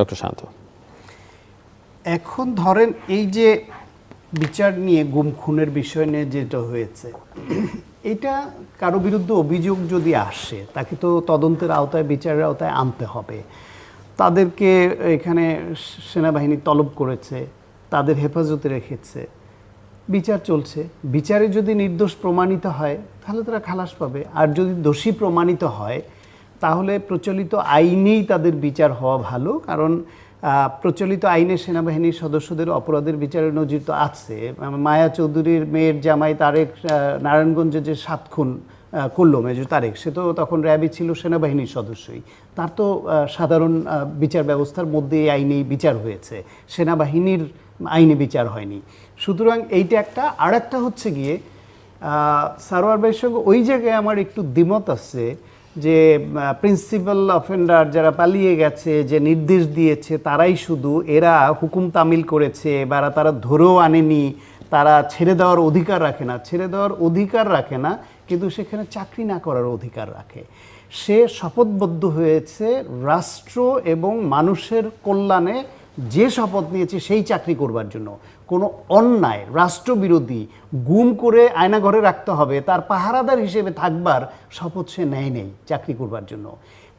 Doctor শান্ত। এখন ধরেন এই যে বিচার নিয়ে গুম খুনের বিষয় নিয়ে যেটা হয়েছে, এটা কারও বিরুদ্ধে অভিযোগ যদি আসে, তাকে তো তদন্তের আওতায়, বিচারের আওতায় আনতে হবে। তাদেরকে এখানে সেনাবাহিনী তলব করেছে, তাদের হেফাজতে রেখেছে, বিচার চলছে। বিচারে যদি নির্দোষ প্রমাণিত হয়, তাহলে তারা খালাস পাবে। আর যদি দোষী প্রমাণিত হয় তাহলে প্রচলিত আইনেই তাদের বিচার হওয়া ভালো, কারণ প্রচলিত আইনে সেনাবাহিনীর সদস্যদের অপরাধের বিচারের নজির তো আছে। মায়া চৌধুরীর মেয়ের জামাই তারেক নারায়ণগঞ্জে যে সাত খুন করল মেজর তারেক, সে তো তখন র্যাবই ছিল সেনাবাহিনীর সদস্যই। তার তো সাধারণ বিচার ব্যবস্থার মধ্যে এই আইনেই বিচার হয়েছে। সেনাবাহিনীর আইনে বিচার হয়নি। সুতরাং এইটা একটা। আর একটা হচ্ছে গিয়ে সারোয়ার ভাইয়ের সঙ্গে ওই জায়গায় আমার একটু দ্বিমত আছে যে প্রিন্সিপাল অফেন্ডার যারা পালিয়ে গেছে, যে নির্দেশ দিয়েছে, তারাই শুধু এরা হুকুম তামিল করেছে, বা তারা ধরেও আনেনি, তারা ছেড়ে দেওয়ার অধিকার রাখে না। ছেড়ে দেওয়ার অধিকার রাখে না, কিন্তু সেখানে চাকরি না করার অধিকার রাখে। সে শপথবদ্ধ হয়েছে রাষ্ট্র এবং মানুষের কল্যাণে যে শপথ নিয়েছে সেই চাকরি করবার জন্য। কোনো অন্যায়, রাষ্ট্রবিরোধী গুম করে আয়নাঘরে রাখতে হবে, তার পাহারাদার হিসেবে থাকবার শপথ সে নেয় নেই চাকরি করবার জন্য।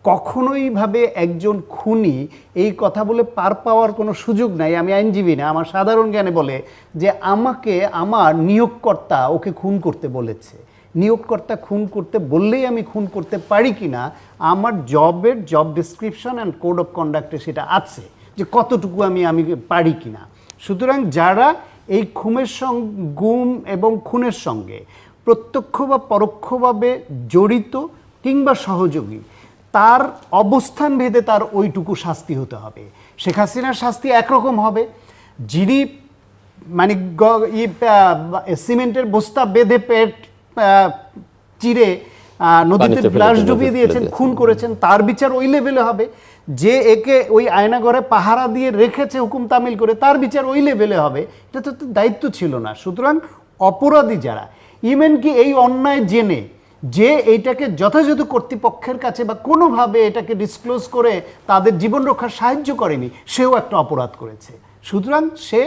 কখনোই ভাবে একজন খুনি এই কথা বলে পার পাওয়ার কোনো সুযোগ নাই। আমি আইনজীবী না, আমার সাধারণ জ্ঞানে বলে যে আমাকে আমার নিয়োগকর্তা ওকে খুন করতে বলেছে। নিয়োগকর্তা খুন করতে বললেই আমি খুন করতে পারি কি না আমার জবের job description and code of কন্ডাক্টে সেটা আছে। যে কতটুকু আমি আমি পারি কি না সুতরাং যারা এই খুমের সঙ্গে গুম এবং খুনের সঙ্গে প্রত্যক্ষ বা পরোক্ষভাবে জড়িত কিংবা সহযোগী, তার অবস্থান ভেদে তার ওইটুকু শাস্তি হতে হবে। শেখ হাসিনার শাস্তি একরকম হবে। যিনি মানে সিমেন্টের বস্তা বেঁধে পেট চিরে নদীতে লাশ ডুবিয়ে দিয়েছেন খুন করেছেন তার বিচার ওই লেভেলে হবে। যে একে ওই আয়নাঘরে পাহারা দিয়ে রেখেছে হুকুম তামিল করে তার বিচার ওই লেভেলে হবে। এটা তো দায়িত্ব ছিল না। সুতরাং অপরাধী যারা ইমেন কি এই অন্যায় জেনে যে এইটাকে যথাযথ কর্তৃপক্ষের কাছে বা কোনোভাবে এটাকে ডিসক্লোজ করে তাদের জীবন রক্ষার সাহায্য করেনি সেও একটা অপরাধ করেছে। সুতরাং সে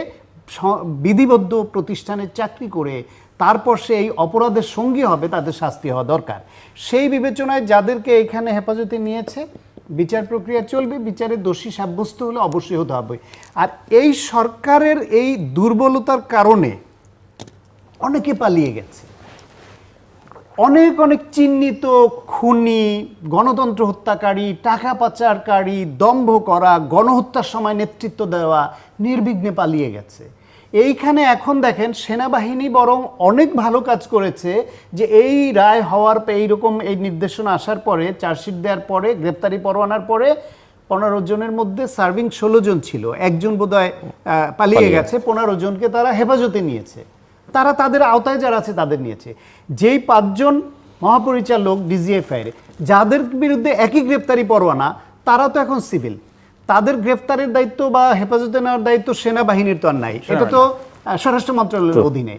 বিধিবদ্ধ প্রতিষ্ঠানে চাকরি করে তারপর সে এই অপরাধের সঙ্গী হবে, তাদের শাস্তি হওয়া দরকার। সেই বিবেচনায় যাদেরকে এখানে হেফাজতে নিয়েছে, বিচার প্রক্রিয়া চলবে বিচারে দোষী সাব্যস্ত হলে অবশ্যই হতে হবে। আর এই সরকারের এই দুর্বলতার কারণে অনেকে পালিয়ে গেছে। অনেক অনেক চিহ্নিত খুনি, গণতন্ত্র হত্যাকারী, টাকা পাচারকারী, দম্ভ করা, গণহত্যার সময় নেতৃত্ব দেওয়া নির্বিঘ্নে পালিয়ে গেছে। এইখানে এখন দেখেন সেনাবাহিনী বরং অনেক ভালো কাজ করেছে যে এই রায় হওয়ার পর এইরকম এই নির্দেশনা আসার পরে চার্জশিট দেওয়ার পরে গ্রেপ্তারি পরোয়ানার পরে পনেরো জনের মধ্যে সার্ভিং ষোলো জন ছিল। একজন বোধহয় পালিয়ে পালিয়ে গেছে। পনেরো জনকে তারা হেফাজতে নিয়েছে। তারা তাদের আওতায় যারা আছে তাদের নিয়েছে। যেই পাঁচজন মহাপরিচালক ডিজিএফআইয়ের যাদের বিরুদ্ধে একই গ্রেপ্তারি পরোয়ানা তারা তো এখন সিভিল। তাদের গ্রেপ্তারের দায়িত্ব বা হেফাজতে নেওয়ার দায়িত্ব সেনাবাহিনীর তো আর নাই। এটা তো স্বরাষ্ট্র মন্ত্রণালয়ের অধীনে।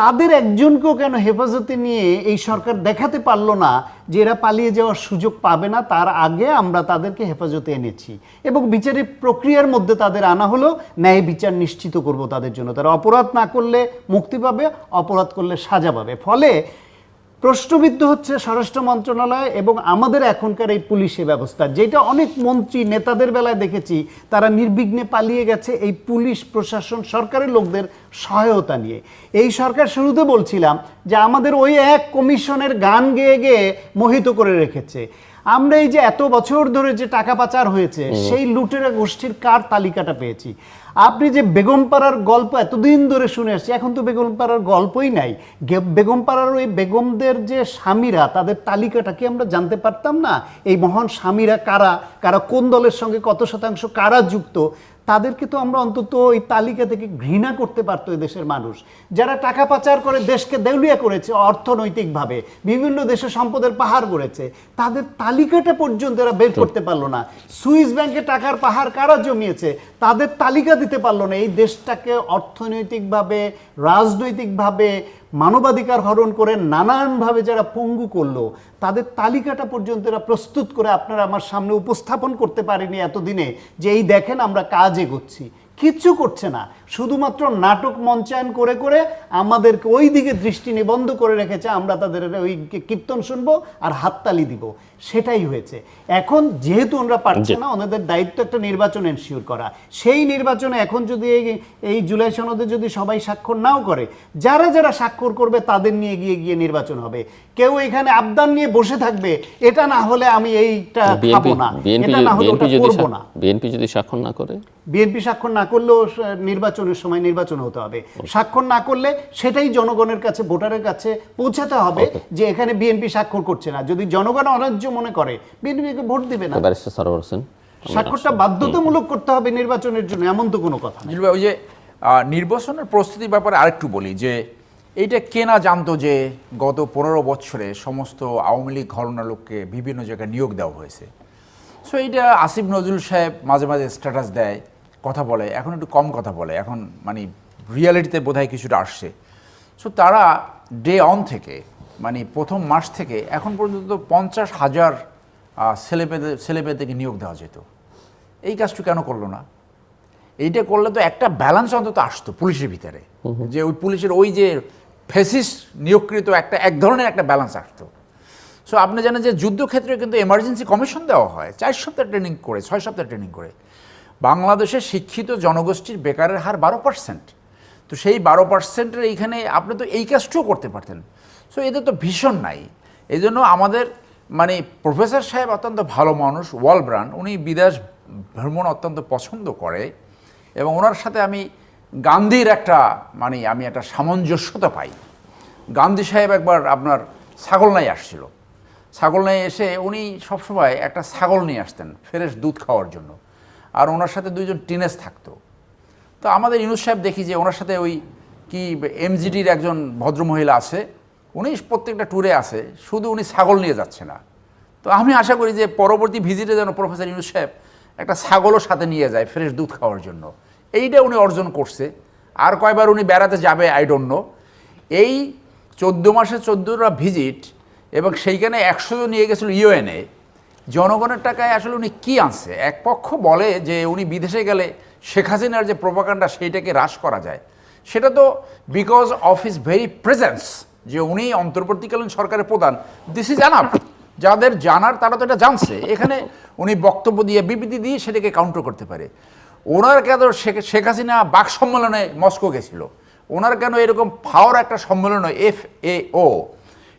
তাদের একজনকেও কেন হেফাজতে নিয়ে এই সরকার দেখাতে পারল না যে এরা পালিয়ে যাওয়ার সুযোগ পাবে না তার আগে আমরা তাদেরকে হেফাজতে এনেছি। এবং বিচারের প্রক্রিয়ার মধ্যে তাদের আনা হলো ন্যায় বিচার নিশ্চিত করব তাদের জন্য। তারা অপরাধ না করলে মুক্তি পাবে অপরাধ করলে সাজা পাবে। ফলে প্রশ্নবিদ্ধ হচ্ছে স্বরাষ্ট্র মন্ত্রণালয় এবং আমাদের এখনকার এই পুলিশের ব্যবস্থা। যেটা অনেক মন্ত্রী নেতাদের বেলায় দেখেছি তারা নির্বিঘ্নে পালিয়ে গেছে এই পুলিশ প্রশাসন সরকারের লোকদের সহায়তা নিয়ে। এই সরকার শুরুতে বলছিলাম যে আমাদের ওই এক কমিশনের গান গেয়ে গেয়ে মোহিত করে রেখেছে। আমরা এই যে এত বছর ধরে যে টাকা পাচার হয়েছে সেই লুটেরা গোষ্ঠীর কার তালিকাটা পেয়েছি? আপনি যে বেগমপাড়ার গল্প এতদিন ধরে শুনে আসছি, এখন তো বেগমপাড়ার গল্পই নাই। বেগমপাড়ার ওই বেগমদের যে স্বামীরা, তাদের তালিকাটা কি আমরা জানতে পারতাম না? এই মহান স্বামীরা কারা? কারা কোন দলের সঙ্গে কত শতাংশ কারা যুক্ত? তাদেরকে তো আমরা অন্তত ওই তালিকা থেকে ঘৃণা করতে পারতো এই দেশের মানুষ। যারা টাকা পাচার করে দেশকে দেউলিয়া করেছে অর্থনৈতিকভাবে বিভিন্ন দেশে সম্পদের পাহাড় গড়েছে তাদের তালিকাটা পর্যন্ত এরা বের করতে পারল না। সুইস ব্যাংকে টাকার পাহাড় কারা জমিয়েছে তাদের তালিকা দিতে পারল না। এই দেশটাকে অর্থনৈতিকভাবে রাজনৈতিকভাবে মানবাধিকার হরণ করে নানানভাবে যারা পঙ্গু করল, তাদের তালিকাটা পর্যন্ত এরা প্রস্তুত করে আপনারা আমার সামনে উপস্থাপন করতে পারেনি এতদিনে যে এই দেখেন আমরা কাজ এগোচ্ছি। কিচ্ছু করছে না। শুধুমাত্র নাটক মঞ্চায়ন করে করে আমাদেরকে ওই দিকে দৃষ্টি নিবন্ধ করে রেখেছে, আমরা তাদের ওই কীর্তন শুনব আর হাততালি দিব। সেটাই হয়েছে। এখন যেহেতু ওনারা পারছে না ওনাদের দায়িত্ব একটা নির্বাচন এনশিওর করা। সেই নির্বাচনে এখন যদি এই এই জুলাই সনদে যদি সবাই স্বাক্ষর নাও করে যারা যারা স্বাক্ষর করবে তাদের নিয়ে গিয়ে গিয়ে নির্বাচন হবে। কেউ এখানে আবদান নিয়ে বসে থাকবে এটা না হলে আমি এইটা খাব না। এটা না হলে বিএনপি ওটা যদি করব না। বিএনপি যদি স্বাক্ষর না করে? বিএনপি স্বাক্ষর না করলেও নির্বাচনের সময় নির্বাচন হতে হবে। স্বাক্ষর না করলে সেটাই জনগণের কাছে ভোটারের কাছে পৌঁছাতে হবে যে এখানে বিএনপি স্বাক্ষর করছে না। যদি জনগণ অন্যায্য মনে করে? বিএনপিকে ভোট দিবে না। ব্যারিস্টার সরোয়ার হোসেন স্বাক্ষরটা বাধ্যতামূলক করতে হবে নির্বাচনের জন্য এমন তো কোনো কথা ওই যে নির্বাচনের প্রস্তুতির ব্যাপারে আরেকটু বলি যে এইটা কে না জানতো যে গত পনেরো বছরে সমস্ত আওয়ামী লীগ ঘরনা লোককে বিভিন্ন জায়গায় নিয়োগ দেওয়া হয়েছে। সো এইটা আসিফ নজরুল সাহেব মাঝে মাঝে স্ট্যাটাস দেয় কথা বলে এখন একটু কম কথা বলে এখন মানে রিয়ালিটিতে বোধহয় কিছুটা আসছে। সো তারা ডে অন থেকে মানে প্রথম মাস থেকে এখন পর্যন্ত পঞ্চাশ হাজার ছেলেমেয়েদের ছেলেমেয়েদেরকে নিয়োগ দেওয়া যেত। এই কাজটা কেন করল না? এইটা করলে তো একটা ব্যালেন্স অন্তত আসতো পুলিশের ভিতরে। যে ওই পুলিশের ওই যে ফেসিস নিয়োগকৃত একটা এক ধরনের একটা ব্যালেন্স আসতো। সো আপনি জানেন যে যুদ্ধক্ষেত্রে কিন্তু এমার্জেন্সি কমিশন দেওয়া হয়। চার সপ্তাহ ট্রেনিং করে ছয় সপ্তাহ ট্রেনিং করে। বাংলাদেশের শিক্ষিত জনগোষ্ঠীর বেকারের হার বারো পার্সেন্ট তো সেই বারো পার্সেন্টের এইখানে আপনি তো এই কাজটাও করতে পারতেন। সো এদের তো ভীষণ নাই। এই আমাদের মানে প্রফেসর সাহেব অত্যন্ত ভালো মানুষ ওয়াল ব্রান্ড উনি বিদেশ ভ্রমণ অত্যন্ত পছন্দ করে এবং ওনার সাথে আমি গান্ধীর একটা মানে আমি একটা সামঞ্জস্যতা পাই। গান্ধী সাহেব একবার আপনার ছাগল নাই আসছিল। ছাগল নাই এসে উনি সবসময় একটা ছাগল নিয়ে আসতেন, ফ্রেশ দুধ খাওয়ার জন্য। আর ওনার সাথে দুইজন টিনেজ থাকতো। তো আমাদের ইনুস সাহেব দেখি যে ওনার সাথে ওই কি, এমজিডির একজন ভদ্রমহিলা আছে উনি প্রত্যেকটা ট্যুরে আছে, শুধু উনি ছাগল নিয়ে যাচ্ছে না। তো আমি আশা করি যে পরবর্তী ভিজিটে যেন প্রফেসর ইনুস সাহেব একটা ছাগলও সাথে নিয়ে যায় ফ্রেশ দুধ খাওয়ার জন্য। এইটা উনি অর্জন করছে। আর কয়বার উনি বেড়াতে যাবে আই ডোন্ট নো এই চোদ্দ মাসে চোদ্দোটা ভিজিট এবং সেইখানে একশো জন নিয়ে গেছিল ইউএনএ জনগণের টাকায় আসলে উনি কী আনছে? এক পক্ষ বলে যে উনি বিদেশে গেলে শেখ হাসিনার যে প্রোপাকাণ্ডা সেইটাকে হ্রাস করা যায়। সেটা তো because of his very presence যে উনি অন্তর্বর্তীকালীন সরকারের প্রধান দিস ইজ অ্যানাফ যাদের জানার, তারা তো এটা জানছে। এখানে উনি বক্তব্য দিয়ে, বিবৃতি দিয়ে সেটাকে কাউন্টার করতে পারে। ওনার কেন শেখ শেখ হাসিনা বাক সম্মেলনে মস্কো গেছিল? ওনার কেন এরকম ফাওয়ার একটা সম্মেলন হয় এফ এ ও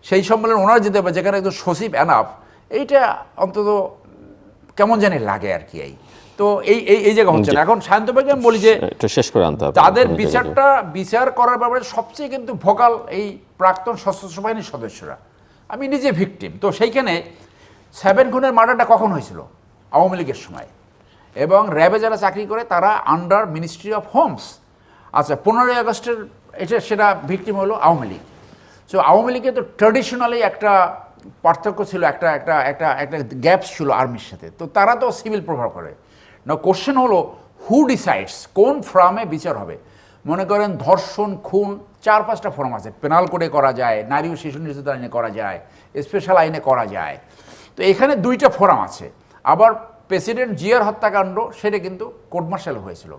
সেই সম্মেলন ওনার যেতে হবে, যেখানে একজন সচিব অ্যানাফ এইটা অন্তত কেমন জানি লাগে আর কি এই। তো এই এই এই জায়গা হচ্ছে না। এখন শান্তভাইকে আমি বলি যে শেষ করে আনতে হবে। তাদের বিচারটা বিচার করার ব্যাপারে সবচেয়ে কিন্তু ভোকাল এই প্রাক্তন সশস্ত্র বাহিনীর সদস্যরা। আমি নিজে ভিকটিম। তো সেইখানে সেভেন খুনের মার্ডারটা কখন হয়েছিল? আওয়ামী লীগের সময়। এবং র্যাবে যারা চাকরি করে তারা আন্ডার মিনিস্ট্রি অফ হোমস আচ্ছা পনেরোই আগস্টের এটা সেটা ভিকটিম হলো আওয়ামী লীগ। সো আওয়ামী লীগে তো ট্র্যাডিশনালি একটা পার্থক্য ছিল একটা একটা একটা একটা গ্যাপস ছিল আর্মির সাথে। তো তারা তো সিভিল প্রভাব করে। না কোশ্চেন হলো হু ডিসাইডস কোন ফ্রামে বিচার হবে? মনে করেন ধর্ষণ, খুন, চার পাঁচটা ফর্ম আছে। পেনাল কোডে করা যায়, নারী ও শিশু নির্যাতন আইনে করা যায় স্পেশাল আইনে করা যায়। তো এখানে দুইটা ফোরাম আছে। আবার প্রেসিডেন্ট জিয়ার হত্যাকাণ্ড, সেটা কিন্তু কোর্ট মার্শাল হয়েছিল।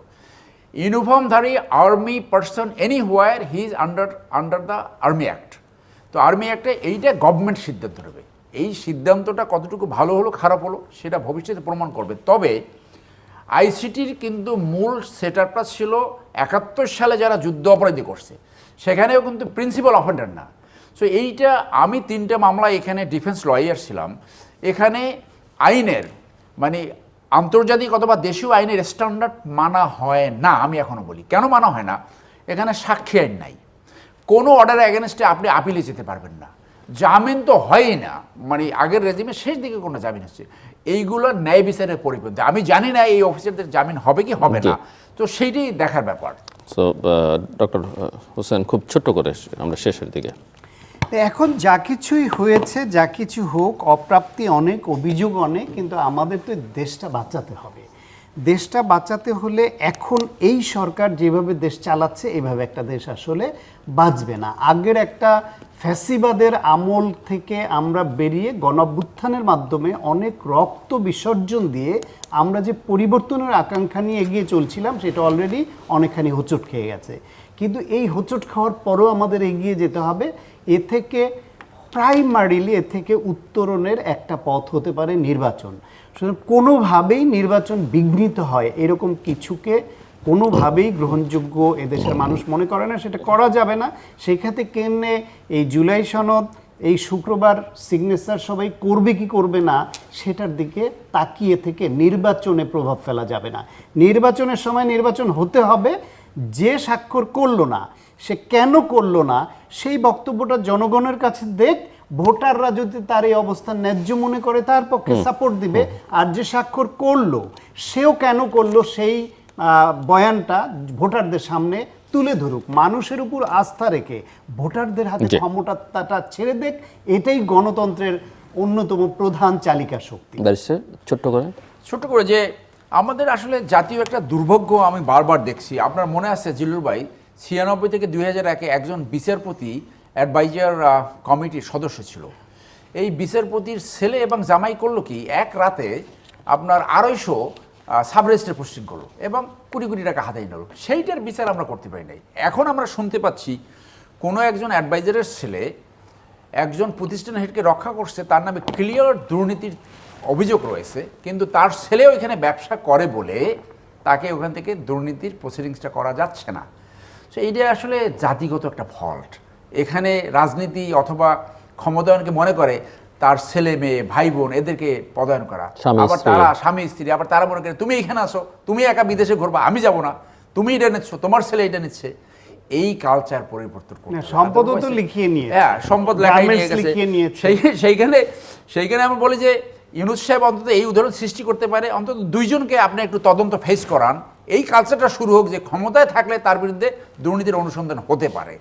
ইউনিফর্মধারী army person any where he is under under the army act তো আর্মি অ্যাক্টে এইটা গভর্নমেন্ট সিদ্ধান্ত নেবে। এই সিদ্ধান্তটা কতটুকু ভালো হলো, খারাপ হলো, সেটা ভবিষ্যতে প্রমাণ করবে। তবে আইসিটির কিন্তু মূল সেটআপটা ছিল একাত্তর সালে যারা যুদ্ধ অপরাধী করছে, সেখানেও কিন্তু প্রিন্সিপাল অফেন্ডার না। সো এইটা আমি তিনটে মামলা এখানে ডিফেন্স লয়ার ছিলাম। এখানে আইনের মানে আন্তর্জাতিক অথবা দেশীয় আইনের স্ট্যান্ডার্ড মানা হয় না, আমি এখনও বলি। কেন মানা হয় না? এখানে সাক্ষী আইন নাই। কোনো অর্ডার এগেনস্টে আপনি আপিলে যেতে পারবেন না। জামিন তো হয়ই না। মানে আগের রেজিমে শেষ দিকে কোনো জামিন হচ্ছে। এইগুলো ন্যায় বিচারের পরিপন্থী। আমি জানি না এই অফিসারদের জামিন হবে কি হবে না। তো সেইটাই দেখার ব্যাপার। সো ডক্টর হোসেন খুব ছোট্ট করে আমরা শেষের দিকে। এখন যা কিছুই হয়েছে যা কিছু হোক অপ্রাপ্তি অনেক অভিযোগ অনেক কিন্তু আমাদের তো দেশটা বাঁচাতে হবে। দেশটা বাঁচাতে হলে এখন এই সরকার যেভাবে দেশ চালাচ্ছে, এভাবে একটা দেশ আসলে বাঁচবে না। আগের একটা ফ্যাসিবাদের আমল থেকে আমরা বেরিয়ে গণঅভ্যুত্থানের মাধ্যমে অনেক রক্ত বিসর্জন দিয়ে আমরা যে পরিবর্তনের আকাঙ্ক্ষা নিয়ে এগিয়ে চলছিলাম, সেটা অলরেডি অনেকখানি হোঁচট খেয়ে গেছে। কিন্তু এই হোঁচট খাওয়ার পরও আমাদের এগিয়ে যেতে হবে। এ থেকে প্রাইমারিলি এ থেকে উত্তরণের একটা পথ হতে পারে নির্বাচন। সুতরাং কোনোভাবেই নির্বাচন বিঘ্নিত হয় এরকম কিছুকে কোনোভাবেই গ্রহণযোগ্য এদেশের মানুষ মনে করে না, সেটা করা যাবে না। সেই ক্ষেত্রে কেনে এই জুলাই সনদ, এই শুক্রবার সিগনেচার সবাই করবে কি করবে না, সেটার দিকে তাকিয়ে থেকে নির্বাচনে প্রভাব ফেলা যাবে না। নির্বাচনের সময় নির্বাচন হতে হবে, যে স্বাক্ষর করল না সে কেন করল না? সেই বক্তব্যটা জনগণের কাছে দেখ ভোটাররা যদি তার এই অবস্থান ন্যায্য মনে করে তার পক্ষে সাপোর্ট দিবে। আর যে স্বাক্ষর করল সেও কেন করল সেই আহ, বয়ানটা ভোটারদের সামনে তুলে ধরুক। মানুষের উপর আস্থা রেখে ভোটারদের হাতে। ক্ষমতাটা ছেড়ে দেখ এটাই গণতন্ত্রের অন্যতম প্রধান চালিকা শক্তি। ছোট্ট করে। ছোট্ট করে যে আমাদের আসলে জাতীয় একটা দুর্ভাগ্য আমি বারবার দেখছি। আপনার মনে আছে জিল্লুর ভাই ছিয়ানব্বই থেকে দুই হাজার একে একজন বিচারপতি অ্যাডভাইজার কমিটির সদস্য ছিল। এই বিচারপতির ছেলে এবং জামাই করল কি, এক রাতে আপনার আড়াইশো সাব রেজিস্টার পোস্টিং করল এবং কুড়ি কোটি টাকা হাতে নিল। সেইটার বিচার আমরা করতে পারি নাই। এখন আমরা শুনতে পাচ্ছি কোনো একজন অ্যাডভাইজারের ছেলে একজন প্রতিষ্ঠান হেডকে রক্ষা করছে, তার নামে ক্লিয়ার দুর্নীতির অভিযোগ রয়েছে, কিন্তু তার ছেলেও এখানে ব্যবসা করে বলে তাকে ওখান থেকে দুর্নীতির প্রসিডিংসটা করা যাচ্ছে না। তো এইটা আসলে জাতিগত একটা ফল্ট এখানে রাজনীতি অথবা ক্ষমতায়নকে মনে করে তার ছেলে মেয়ে ভাই বোন এদেরকে পদায়ন করা। স্বামী, আবার স্ত্রী। তারা স্বামী স্ত্রী আবার তারা মনে করে তুমি এখানে আসো তুমি একা বিদেশে ঘুরবা আমি যাব না তুমি এটা নিচ্ছ তোমার ছেলে এটা নিচ্ছে। এই কালচার পরিবর্তন করতে। সম্পদও তো লিখিয়ে নিয়ে হ্যাঁ সম্পদ লেখাই নিয়ে গেছে। লিখিয়ে নিয়েছে। সেই সেইখানে সেইখানে আমি বলি যে ইউনুস সাহেব অন্তত এই উদাহরণ সৃষ্টি করতে পারে। অন্তত দুইজনকে আপনি একটু তদন্ত ফেস করান। এই কালচারটা শুরু হোক যে ক্ষমতায় থাকলে তার বিরুদ্ধে দুর্নীতির অনুসন্ধান হতে পারে।